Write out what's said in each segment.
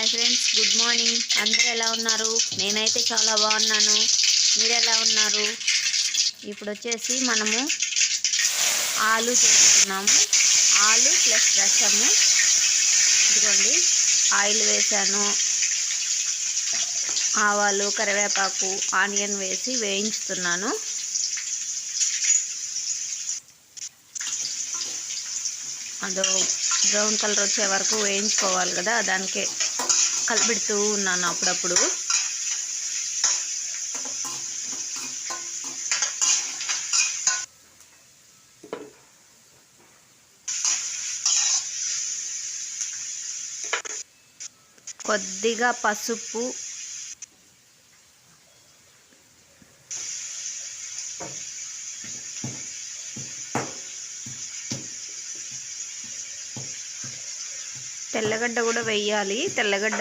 Hi friends good morning. అందరూ ఎలా ఉన్నారు? నేనైతే చాలా బాగున్నాను. మీరు ఎలా ఉన్నారు? ఇప్పుడు వచ్చేసి మనము ఆలు చేసుకున్నాము. ఆలు ప్లస్ రసము. ఇదిగోండి ఆయిల్ వేసాను. ఆవాలు కరివేపాకు ఆనియన్ వేసి వేయించుతున్నాను. అదో బ్రౌన్ కలర్ వచ్చే వరకు వేయించుకోవాలి కదా దానికే. కలపెడుతూ ఉన్నాను అప్పుడప్పుడు. కొద్దిగా పసుపు తెల్లగడ్డ కూడా వెయ్యాలి. తెల్లగడ్డ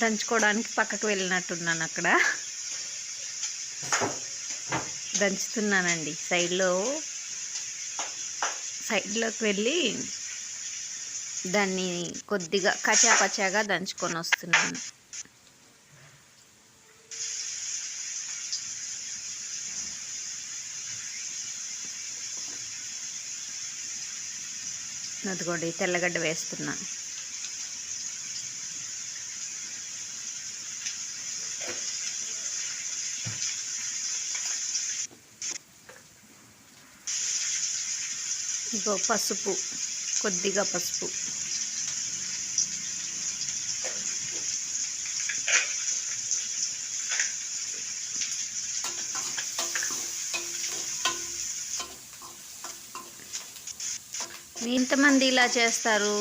దంచుకోవడానికి పక్కకు వెళ్ళినట్టున్నాను అక్కడ. దంచుతున్నానండి. సైడ్లో సైడ్లోకి వెళ్ళి దాన్ని కొద్దిగా కచాపచాగా దంచుకొని వస్తున్నాను. అదిగోండి తెల్లగడ్డ వేస్తున్నా. ఇగో పసుపు కొద్దిగా పసుపు. ఎంతమంది ఇలా చేస్తారు.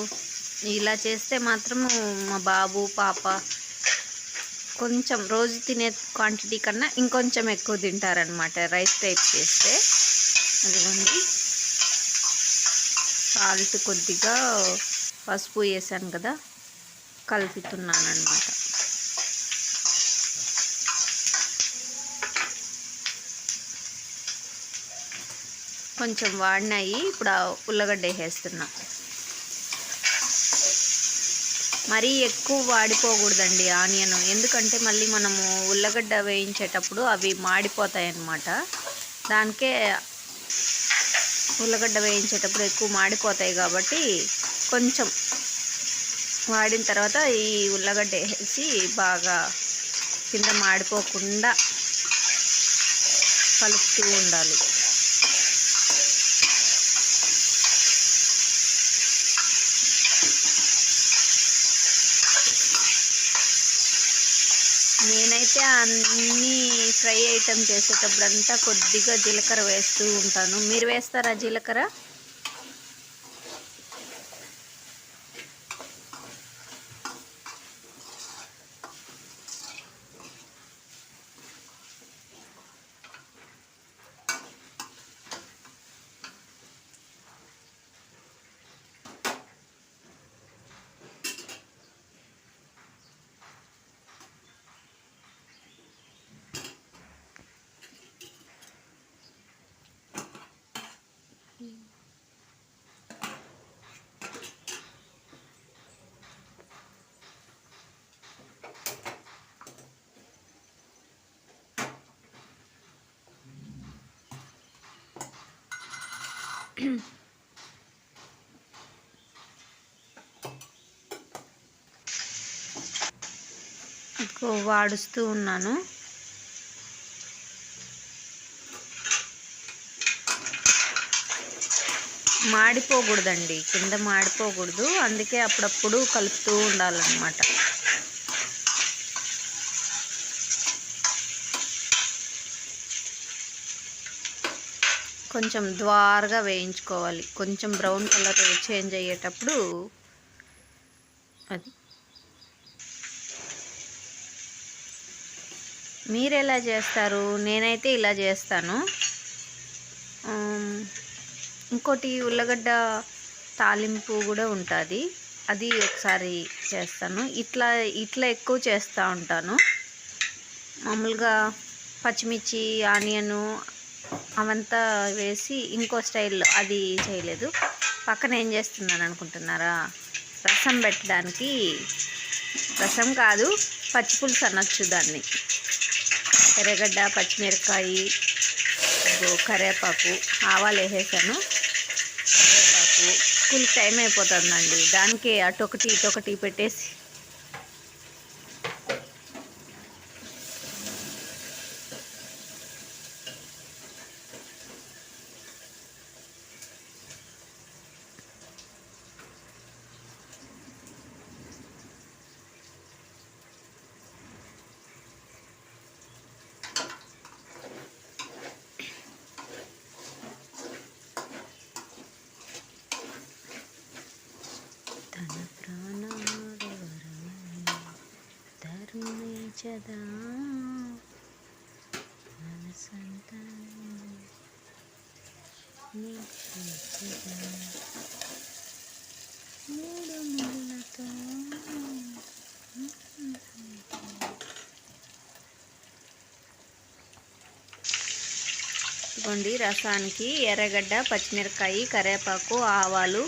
ఇలా చేస్తే మాత్రము మా బాబు పాప కొంచెం రోజు తినే క్వాంటిటీ కన్నా ఇంకొంచెం ఎక్కువ తింటారనమాట రైస్ టైప్ చేస్తే. అదిగోండి. సాల్ట్ కొద్దిగా పసుపు వేసాను కదా. కలుపుతున్నాను అనమాట కొంచెం వాడినాయి. ఇప్పుడు ఆ ఉల్లగడ్డ వేసేస్తున్నా. మరీ ఎక్కువ వాడిపోకూడదండి ఆనియన్. ఎందుకంటే మళ్ళీ మనము ఉల్లగడ్డ వేయించేటప్పుడు అవి మాడిపోతాయి అన్నమాట దానికే ఉల్లగడ్డ వేయించేటప్పుడు ఎక్కువ మాడిపోతాయి కాబట్టి కొంచెం వాడిన తర్వాత ఈ ఉల్లగడ్డ వేసి బాగా కింద మాడిపోకుండా కలుపుతూ ఉండాలి నేనైతే అన్నీ ఫ్రై ఐటమ్ చేసేటప్పుడంతా కొద్దిగా జీలకర్ర వేస్తూ ఉంటాను. మీరు వేస్తారా జీలకర్ర? ఎక్కువ వాడుస్తూ ఉన్నాను. మాడిపోకూడదండి కింద మాడిపోకూడదు అందుకే అప్పుడప్పుడు కలుపుతూ ఉండాలన్నమాట. కొంచెం ద్వారగా వేయించుకోవాలి. కొంచెం బ్రౌన్ కలర్ చేంజ్ అయ్యేటప్పుడు అది. మీరు ఎలా చేస్తారు? నేనైతే ఇలా చేస్తాను. ఇంకోటి ఉల్లగడ్డ తాలింపు కూడా ఉంటుంది. అది ఒకసారి చేస్తాను. ఇట్లా ఇట్లా ఎక్కువ చేస్తూ ఉంటాను. మామూలుగా పచ్చిమిర్చి ఆనియను అవంతా వేసి ఇంకో స్టైల్లో అది చేయలేదు. పక్కన ఏం చేస్తున్నాను అనుకుంటున్నారా? రసం పెట్టడానికి రసం కాదు పచ్చి పులుసు అనొచ్చు దాన్ని. ఎర్రగడ్డ పచ్చిమిరపకాయ కరేపాకు కరివేపాకు ఆవాలు వేసేసాను. కరివేపాకు స్కూల్కి టైం అయిపోతుందండి. దానికి అటొకటి ఇటొకటి పెట్టేసి తన ప్రాణాలవరమని ధర్మించదా మనసంతా మూడు ముళ్ళతో ఇదిగోండి రసానికి ఎర్రగడ్డ పచ్చిమిరపకాయ కరివేపాకు ఆవాలు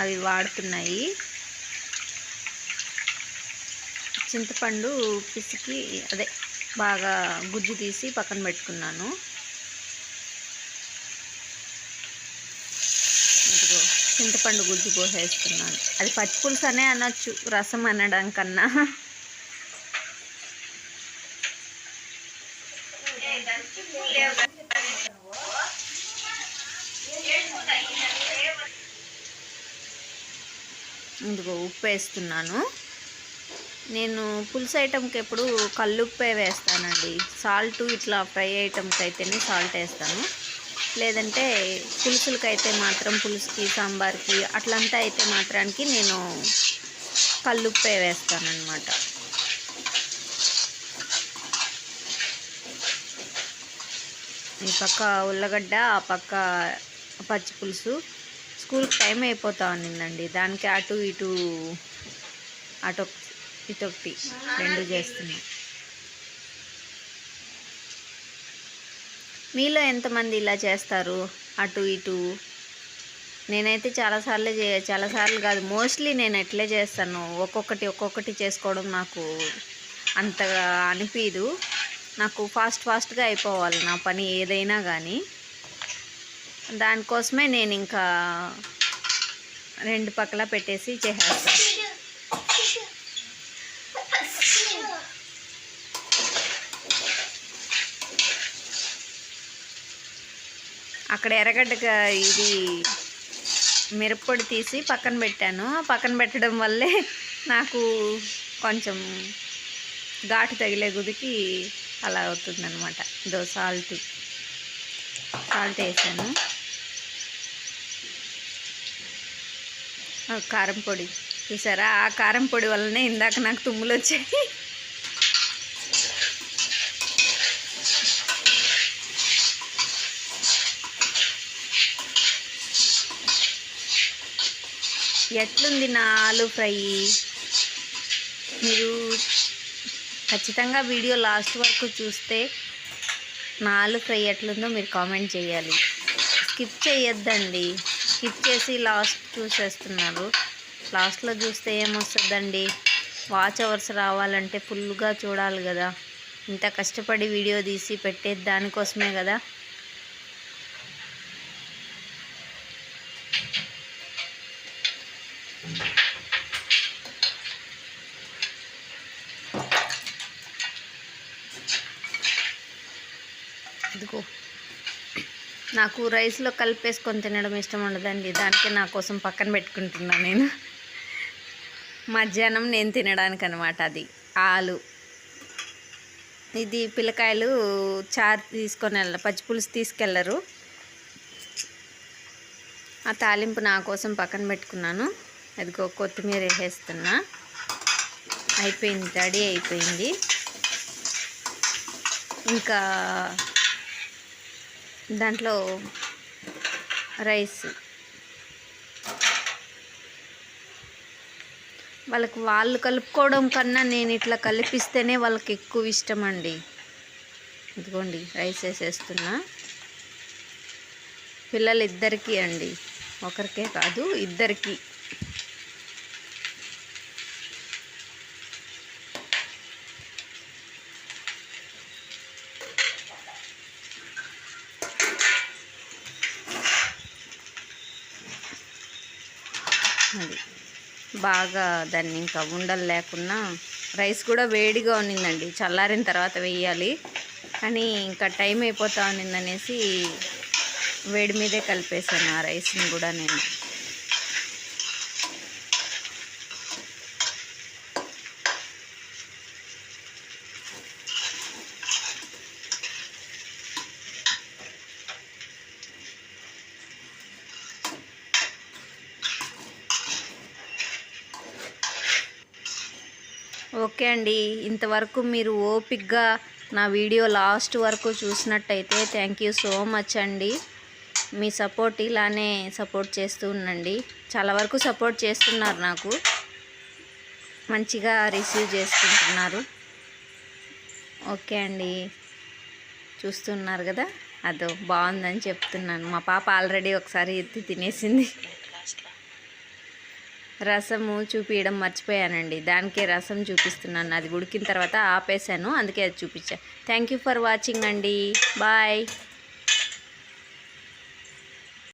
అవి వాడుతున్నాయి. చింతపండు పిసికి అదే బాగా గుజ్జు తీసి పక్కన పెట్టుకున్నాను. ఇదిగో చింతపండు గుజ్జు పోసేస్తున్నాను. అది పచ్చిపులుసు అనే అనొచ్చు రసం అనడం కన్నా. ఇదిగో ఉప్పు వేస్తున్నాను. నేను పులుసు ఐటమ్కి ఎప్పుడు కల్లుప్పే వేస్తానండి. సాల్ట్ ఇట్లా ఫ్రై ఐటమ్కి అయితేనే సాల్ట్ వేస్తాను. లేదంటే పులుసులకి అయితే మాత్రం పులుసుకి సాంబార్కి అట్లంతా అయితే మాత్రానికి నేను కల్లుప్పే వేస్తానన్నమాట. ఈ పక్క ఉల్లగడ్డ ఆ పక్క పచ్చి పులుసు. స్కూల్కి టైం అయిపోతా ఉన్నిందండి. దానికి అటు ఇటు అటు ఇటొకటి రెండు చేస్తున్నాం. మీలో ఎంతమంది ఇలా చేస్తారు? అటు ఇటు. నేనైతే చాలాసార్లు చే చాలాసార్లు కాదు మోస్ట్లీ నేను ఎట్లే చేస్తాను ఒక్కొక్కటి ఒక్కొక్కటి చేసుకోవడం నాకు అంతగా అనిపించదు నాకు ఫాస్ట్ ఫాస్ట్గా అయిపోవాలి నా పని ఏదైనా కానీ దానికోసమే నేను ఇంకా రెండు పక్కల పెట్టేసి చేసేస్తాను అక్కడ ఎర్రగడ్డ ఇది మిరప్పొడి తీసి పక్కన పెట్టాను. పక్కన పెట్టడం వల్లే నాకు కొంచెం ఘాటు తగిలే గుదికి అలా అవుతుందనమాట ఇదో సాల్ట్. సాల్ట్ వేసాను. కారం పొడి. చూసారా? ఆ కారం పొడి వల్లనే ఇందాక నాకు తుమ్ములు వచ్చాయి ఎట్లుంది నా ఆలు ఫ్రై? మీరు ఖచ్చితంగా వీడియో లాస్ట్ వరకు చూస్తే నా ఆలు ఫ్రై ఎట్లుందో మీరు కామెంట్ చేయాలి. స్కిప్ చేయొద్దండి. స్కిప్ చేసి లాస్ట్ చూసేస్తున్నారు. లాస్ట్లో చూస్తే ఏమొస్తుందండి? వాచ్ అవర్స్ రావాలంటే ఫుల్గా చూడాలి కదా. ఇంత కష్టపడి వీడియో తీసి పెట్టేది దానికోసమే కదా. ఇదిగో. నాకు రైస్లో కలిపేసుకొని తినడం ఇష్టం ఉండదండి. దానికి నా కోసం పక్కన పెట్టుకుంటున్నాను నేను. మధ్యాహ్నం నేను తినడానికి అనమాట అది. ఆలు. ఇది పిల్లకాయలు చారు తీసుకొని వెళ్ళ పచ్చిపులుసు తీసుకెళ్ళరు. ఆ తాలింపు నా కోసం పక్కన పెట్టుకున్నాను. అదిగో కొత్తిమీర వేసేస్తున్నా. అయిపోయింది రెడీ అయిపోయింది. ఇంకా దాంట్లో రైస్. వాళ్ళకి వాళ్ళు కలుపుకోవడం కన్నా నేను ఇట్లా కలిపిస్తేనే వాళ్ళకి ఎక్కువ ఇష్టం అండి ఇదిగోండి రైస్ వేసేస్తున్నా. పిల్లలు ఇద్దరికీ అండి. ఒకరికే కాదు ఇద్దరికి. బాగా దాన్ని ఇంకా ఉండలు లేకుండా రైస్ కూడా వేడిగా ఉన్నిందండి. చల్లారిన తర్వాత వేయాలి. కానీ ఇంకా టైం అయిపోతా ఉన్నిందనేసి వేడి మీదే కలిపేసాను ఆ రైస్ని కూడా నేను. ఓకే అండి. ఇంతవరకు మీరు ఓపిక్గా నా వీడియో లాస్ట్ వరకు చూసినట్టయితే థ్యాంక్ యూ సో మచ్ అండి. మీ సపోర్ట్ ఇలానే సపోర్ట్ చేస్తూ ఉండండి. చాలా వరకు సపోర్ట్ చేస్తున్నారు నాకు. మంచిగా రిసీవ్ చేసుకుంటున్నారు. ఓకే అండి. చూస్తున్నారు కదా? అదో బాగుందని చెప్తున్నాను. మా పాప ఆల్రెడీ ఒకసారి ఎత్తి తినేసింది. రసము చూపించడం మర్చిపోయానండి. దానికే రసం చూపిస్తున్నాను. అది ఉడికిన తర్వాత ఆపేసాను అందుకే అది చూపించా. థ్యాంక్ యూ ఫర్ వాచింగ్ అండి. బాయ్